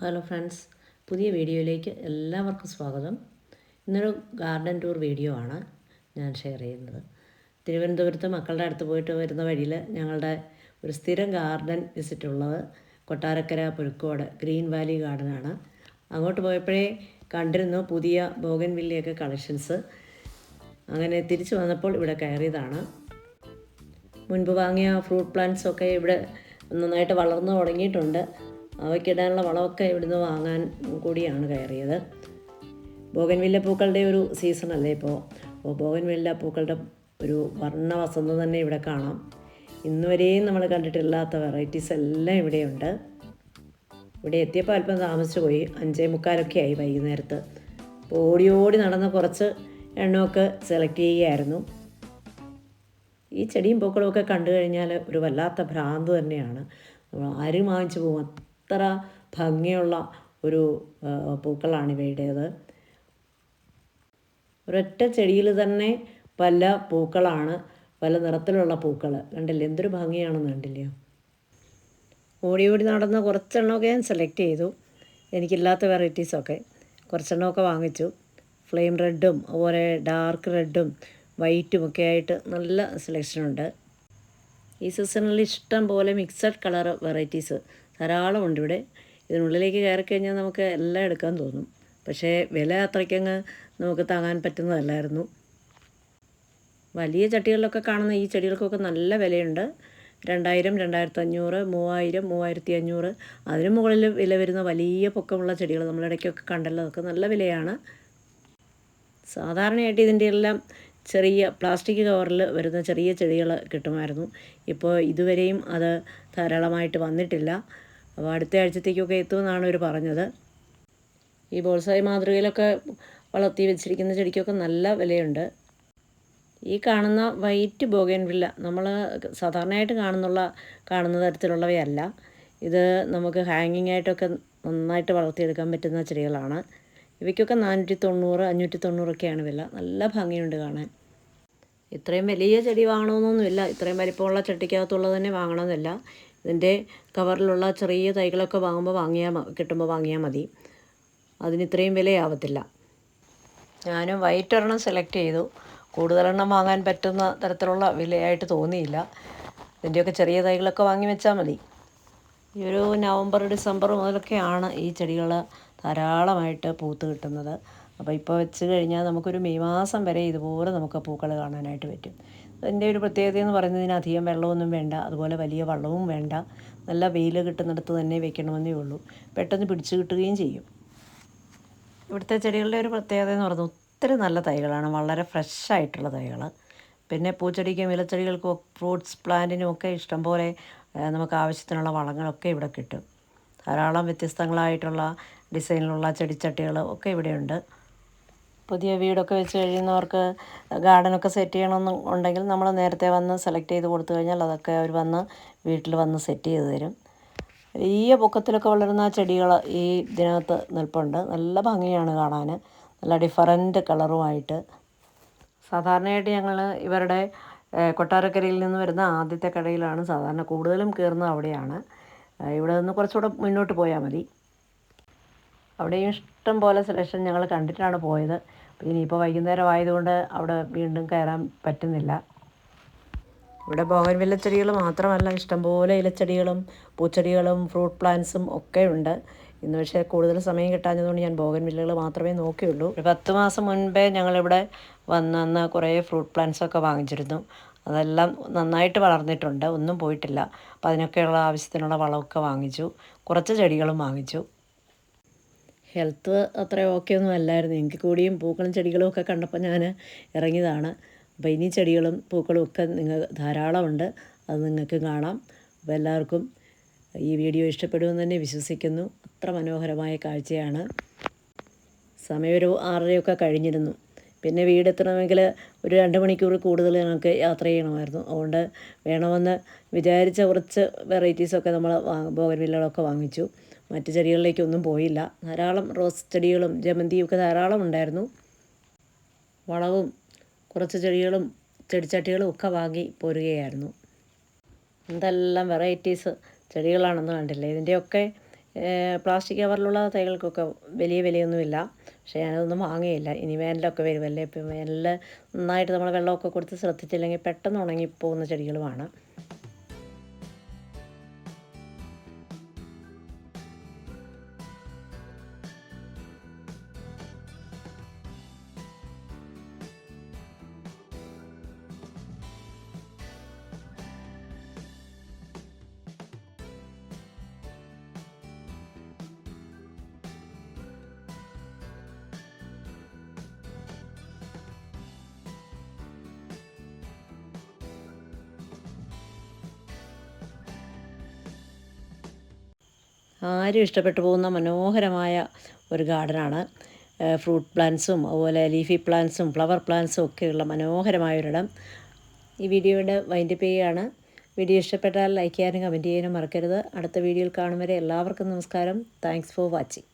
Hello friends പുതിയ വീഡിയോയിലേക്ക് എല്ലാവർക്കും സ്വാഗതം. ഇന്നൊരു ഗാർഡൻ ടൂർ വീഡിയോ ആണ് ഞാൻ ഷെയർ ചെയ്യുന്നത്. തിരുവനന്തപുരത്ത് മക്കളുടെ അടുത്ത് പോയിട്ട് വരുന്ന വഴിയിൽ ഞങ്ങളുടെ ഒരു സ്ഥിരം ഗാർഡൻ വിസിറ്റ് ഉള്ളത് കൊട്ടാരക്കര പുഴുക്കോട് ഗ്രീൻ വാലി ഗാർഡനാണ് അങ്ങോട്ട് പോയപ്പോഴേ കണ്ടിരുന്നു പുതിയ ബോഗൻ വില്ലയൊക്കെ കളക്ഷൻസ് അങ്ങനെ തിരിച്ചു വന്നപ്പോൾ ഇവിടെ കയറിയതാണ്. മുൻപ് വാങ്ങിയ ഫ്രൂട്ട് പ്ലാന്റ്സൊക്കെ ഇവിടെ നന്നായിട്ട് വളർന്നു തുടങ്ങിയിട്ടുണ്ട്. അവയ്ക്കിടാനുള്ള വളമൊക്കെ ഇവിടുന്ന് വാങ്ങാൻ കൂടിയാണ് കയറിയത്. ബോഗൻവില്ല പൂക്കളുടെ ഒരു സീസണല്ലേ ഇപ്പോൾ അപ്പോൾ ബോഗൻവില്ല പൂക്കളുടെ ഒരു വർണ വസന്തം തന്നെ ഇവിടെ കാണാം. ഇന്ന് വരെയും നമ്മൾ കണ്ടിട്ടില്ലാത്ത വെറൈറ്റീസ് എല്ലാം ഇവിടെയുണ്ട്. ഇവിടെ എത്തിയപ്പോൾ അല്പം താമസിച്ചു പോയി. അഞ്ചേ മുക്കാലൊക്കെ ആയി വൈകുന്നേരത്ത്. അപ്പോൾ ഓടി ഓടി നടന്ന് കുറച്ച് എണ്ണമൊക്കെ സെലക്ട് ചെയ്യുകയായിരുന്നു. ഈ ചെടിയും പൂക്കളും ഒക്കെ കണ്ടു കഴിഞ്ഞാൽ ഒരു വല്ലാത്ത ഭ്രാന്ത് തന്നെയാണ്. ആരും വാങ്ങിച്ചു പോകും അത്ര ഭംഗിയുള്ള ഒരു പൂക്കളാണ് ഇവയുടേത്. ഒരൊറ്റ ചെടിയിൽ തന്നെ പല പൂക്കളാണ് പല നിറത്തിലുള്ള പൂക്കൾ കണ്ടില്ലേ? എന്തൊരു ഭംഗിയാണെന്ന് കണ്ടില്ലയോ ഓടി ഓടി നടന്ന് കുറച്ചെണ്ണമൊക്കെ ഞാൻ സെലക്ട് ചെയ്തു. എനിക്കില്ലാത്ത വെറൈറ്റീസൊക്കെ കുറച്ചെണ്ണമൊക്കെ വാങ്ങിച്ചു. ഫ്ലെയിം റെഡും അതുപോലെ ഡാർക്ക് റെഡും വൈറ്റും ഒക്കെ ആയിട്ട് നല്ല സെലക്ഷനുണ്ട് ഈ സീസണിൽ ഇഷ്ടം പോലെ മിക്സഡ് കളർ വെറൈറ്റീസ് ധാരാളമുണ്ട് ഇവിടെ. ഇതിനുള്ളിലേക്ക് കയറി കഴിഞ്ഞാൽ നമുക്ക് എല്ലാം എടുക്കാൻ തോന്നും. പക്ഷേ വില അത്രയ്ക്കങ്ങ് നമുക്ക് താങ്ങാൻ പറ്റുന്നതല്ലായിരുന്നു. വലിയ ചട്ടികളിലൊക്കെ കാണുന്ന ഈ ചെടികൾക്കൊക്കെ നല്ല വിലയുണ്ട്. രണ്ടായിരം രണ്ടായിരത്തി അഞ്ഞൂറ് മൂവായിരം മൂവായിരത്തി അഞ്ഞൂറ് അതിന് മുകളിൽ വില വരുന്ന വലിയ പൊക്കമുള്ള ചെടികൾ നമ്മളിടയ്ക്കൊക്കെ കണ്ടല്ലോ. അതൊക്കെ നല്ല വിലയാണ്. സാധാരണയായിട്ട് ഇതിന്റെ എല്ലാം ചെറിയ പ്ലാസ്റ്റിക് കവറിൽ വരുന്ന ചെറിയ ചെടികൾ കിട്ടുമായിരുന്നു. ഇപ്പോൾ ഇതുവരെയും അത് ധാരാളമായിട്ട് വന്നിട്ടില്ല. അപ്പോൾ അടുത്ത ആഴ്ചത്തേക്കൊക്കെ എത്തുമെന്നാണ് അവർ പറഞ്ഞത്. ഈ ബോൾസായി മാതൃകയിലൊക്കെ വളർത്തി വെച്ചിരിക്കുന്ന ചെടിക്കൊക്കെ നല്ല വിലയുണ്ട്. ഈ കാണുന്ന വൈറ്റ് ബോഗൻവില്ല നമ്മൾ സാധാരണയായിട്ട് കാണുന്നുള്ള കാണുന്ന തരത്തിലുള്ളവയല്ല. ഇത് നമുക്ക് ഹാങ്ങിങ് ആയിട്ടൊക്കെ നന്നായിട്ട് വളർത്തിയെടുക്കാൻ പറ്റുന്ന ചെടികളാണ്. ഇവയ്ക്കൊക്കെ നാനൂറ്റി തൊണ്ണൂറ് അഞ്ഞൂറ്റി തൊണ്ണൂറൊക്കെയാണ് വില. നല്ല ഭംഗിയുണ്ട് കാണാൻ. ഇത്രയും വലിയ ചെടി വാങ്ങണമെന്നൊന്നുമില്ല ഇത്രയും വലിപ്പമുള്ള ചട്ടിക്കകത്തുള്ളത് തന്നെ വാങ്ങണമെന്നില്ല ഇതിന്റെ കവറിലുള്ള ചെറിയ തൈകളൊക്കെ വാങ്ങുമ്പോൾ വാങ്ങിയാൽ കിട്ടുമ്പോൾ വാങ്ങിയാൽ മതി. അതിന് ഇത്രയും വിലയാവത്തില്ല. ഞാൻ വൈറ്റ് ഒരെണ്ണം സെലക്ട് ചെയ്തു. കൂടുതലെണ്ണം വാങ്ങാൻ പറ്റുന്ന തരത്തിലുള്ള വിലയായിട്ട് തോന്നിയില്ല. ഇതിന്റെയൊക്കെ ചെറിയ തൈകളൊക്കെ വാങ്ങി വെച്ചാൽ മതി. ഈ ഒരു നവംബർ ഡിസംബർ മുതലൊക്കെയാണ് ഈ ചെടികൾ ധാരാളമായിട്ട് പൂത്ത് കിട്ടുന്നത്. അപ്പോൾ ഇപ്പോൾ വെച്ച് കഴിഞ്ഞാൽ നമുക്കൊരു മെയ് മാസം വരെ ഇതുപോലെ നമുക്ക് പൂക്കൾ കാണാനായിട്ട് പറ്റും. അതിന്റെ ഒരു പ്രത്യേകത എന്ന് പറയുന്നതിന് അധികം വെള്ളമൊന്നും വേണ്ട അതുപോലെ വലിയ വള്ളവും വേണ്ട. നല്ല വെയിൽ കിട്ടുന്നിടത്ത് തന്നെ വെക്കണമെന്നേ ഉള്ളൂ. പെട്ടെന്ന് പിടിച്ചു കിട്ടുകയും ചെയ്യും. ഇവിടുത്തെ ചെടികളുടെ ഒരു പ്രത്യേകത എന്ന് പറയുന്നത് ഒത്തിരി നല്ല തൈകളാണ്. വളരെ ഫ്രഷ് ആയിട്ടുള്ള തൈകൾ. പിന്നെ പൂച്ചെടിക്കും ഇലച്ചെടികൾക്കും ഫ്രൂട്ട്സ് പ്ലാന്റിനും ഒക്കെ ഇഷ്ടംപോലെ നമുക്ക് ആവശ്യത്തിനുള്ള വളങ്ങളൊക്കെ ഇവിടെ കിട്ടും. ധാരാളം വ്യത്യസ്തങ്ങളായിട്ടുള്ള ഡിസൈനിലുള്ള ചെടിച്ചട്ടികൾ ഒക്കെ ഇവിടെയുണ്ട്. പുതിയ വീടൊക്കെ വെച്ച് കഴിയുന്നവർക്ക് ഗാർഡനൊക്കെ സെറ്റ് ചെയ്യണമെന്ന് ഉണ്ടെങ്കിൽ നമ്മൾ നേരത്തെ വന്ന് സെലക്ട് ചെയ്ത് കൊടുത്തു കഴിഞ്ഞാൽ അതൊക്കെ അവർ വന്ന് വീട്ടിൽ വന്ന് സെറ്റ് ചെയ്ത് തരും. വലിയ പൊക്കത്തിലൊക്കെ വളരുന്ന ചെടികൾ ഈ ഇതിനകത്ത് നിൽപ്പുണ്ട്. നല്ല ഭംഗിയാണ് കാണാൻ. നല്ല ഡിഫറന്റ് കളറുമായിട്ട്. സാധാരണയായിട്ട് ഞങ്ങൾ ഇവരുടെ കൊട്ടാരക്കരയിൽ നിന്ന് വരുന്ന ആദ്യത്തെ കടയിലാണ് സാധാരണ കൂടുതലും കയറുന്നത് അവിടെയാണ്. ഇവിടെ നിന്ന് കുറച്ചുകൂടെ മുന്നോട്ട് പോയാൽ മതി. അവിടെയും ഇഷ്ടം പോലെ സെലക്ഷൻ ഞങ്ങൾ കണ്ടിട്ടാണ് പോയത്. ഇനിയിപ്പോൾ വൈകുന്നേരം ആയതുകൊണ്ട് അവിടെ വീണ്ടും കയറാൻ പറ്റുന്നില്ല. ഇവിടെ ബോഗൻവില്ല ചെടികൾ മാത്രമല്ല ഇഷ്ടംപോലെ ഇലച്ചെടികളും പൂച്ചെടികളും ഫ്രൂട്ട് പ്ലാന്റ്സും ഒക്കെ ഉണ്ട്. ഇന്ന് പക്ഷേ കൂടുതൽ സമയം കിട്ടാഞ്ഞതുകൊണ്ട് ഞാൻ ബോഗൻവില്ലകൾ മാത്രമേ നോക്കിയുള്ളൂ. ഒരു പത്ത് മാസം മുൻപേ ഞങ്ങളിവിടെ വന്നന്ന് കുറേ ഫ്രൂട്ട് പ്ലാന്റ്സ് ഒക്കെ വാങ്ങിച്ചിരുന്നു. അതെല്ലാം നന്നായിട്ട് വളർന്നിട്ടുണ്ട്. ഒന്നും പോയിട്ടില്ല. അപ്പോൾ അതിനൊക്കെയുള്ള ആവശ്യത്തിനുള്ള വളമൊക്കെ വാങ്ങിച്ചു. കുറച്ച് ചെടികളും വാങ്ങിച്ചു. ഹെൽത്ത് അത്ര ഓക്കെ ഒന്നും അല്ലായിരുന്നു. എനിക്ക് കൂടിയും പൂക്കളും ചെടികളും ഒക്കെ കണ്ടപ്പോൾ ഞാൻ ഇറങ്ങിയതാണ്. അപ്പോൾ ഇനി ചെടികളും പൂക്കളും ഒക്കെ നിങ്ങൾ ധാരാളമുണ്ട് അത് നിങ്ങൾക്ക് കാണാം. അപ്പോൾ എല്ലാവർക്കും ഈ വീഡിയോ ഇഷ്ടപ്പെടുമെന്ന് തന്നെ വിശ്വസിക്കുന്നു. അത്ര മനോഹരമായ കാഴ്ചയാണ്. സമയമൊരു ആറരയൊക്കെ കഴിഞ്ഞിരുന്നു. പിന്നെ വീടെത്തണമെങ്കിൽ ഒരു രണ്ട് മണിക്കൂർ കൂടുതൽ ഞങ്ങൾക്ക് യാത്ര ചെയ്യണമായിരുന്നു. അതുകൊണ്ട് വേണമെന്ന് വിചാരിച്ച കുറച്ച് വെറൈറ്റീസൊക്കെ നമ്മൾ ബോഗൻവില്ലകളൊക്കെ വാങ്ങിച്ചു. മറ്റ് ചെടികളിലേക്കൊന്നും പോയില്ല. ധാരാളം റോസ് ചെടികളും ജമന്തിയും ഒക്കെ ധാരാളം ഉണ്ടായിരുന്നു. വളവും കുറച്ച് ചെടികളും ചെടിച്ചട്ടികളും ഒക്കെ വാങ്ങി പോരുകയായിരുന്നു. എന്തെല്ലാം വെറൈറ്റീസ് ചെടികളാണെന്ന് കണ്ടില്ലേ? ഇതിന്റെയൊക്കെ പ്ലാസ്റ്റിക് കവറിലുള്ള തൈകൾക്കൊക്കെ വലിയ വിലയൊന്നുമില്ല. പക്ഷേ ഞാനതൊന്നും വാങ്ങിയില്ല. ഇനി വേനലൊക്കെ വരുമല്ലേ? ഇപ്പം വേനലിൽ നന്നായിട്ട് നമ്മൾ വെള്ളമൊക്കെ കൊടുത്ത് ശ്രദ്ധിച്ചില്ലെങ്കിൽ പെട്ടെന്ന് ഉണങ്ങിപ്പോകുന്ന ചെടികളുമാണ്. ആരും ഇഷ്ടപ്പെട്ടു പോകുന്ന മനോഹരമായ ഒരു ഗാർഡനാണ്. ഫ്രൂട്ട് പ്ലാന്റ്സും അതുപോലെ ലീഫി പ്ലാന്റ്സും ഫ്ലവർ പ്ലാന്റ്സും ഒക്കെയുള്ള മനോഹരമായൊരിടം. ഈ വീഡിയോയുടെ വൈൻഡപ്പ് ചെയ്യുകയാണ്. വീഡിയോ ഇഷ്ടപ്പെട്ടാൽ ലൈക്ക് ചെയ്യാനും കമന്റ് ചെയ്യാനും മറക്കരുത്. അടുത്ത വീഡിയോയിൽ കാണും വരെ എല്ലാവർക്കും നമസ്കാരം. Thanks for watching.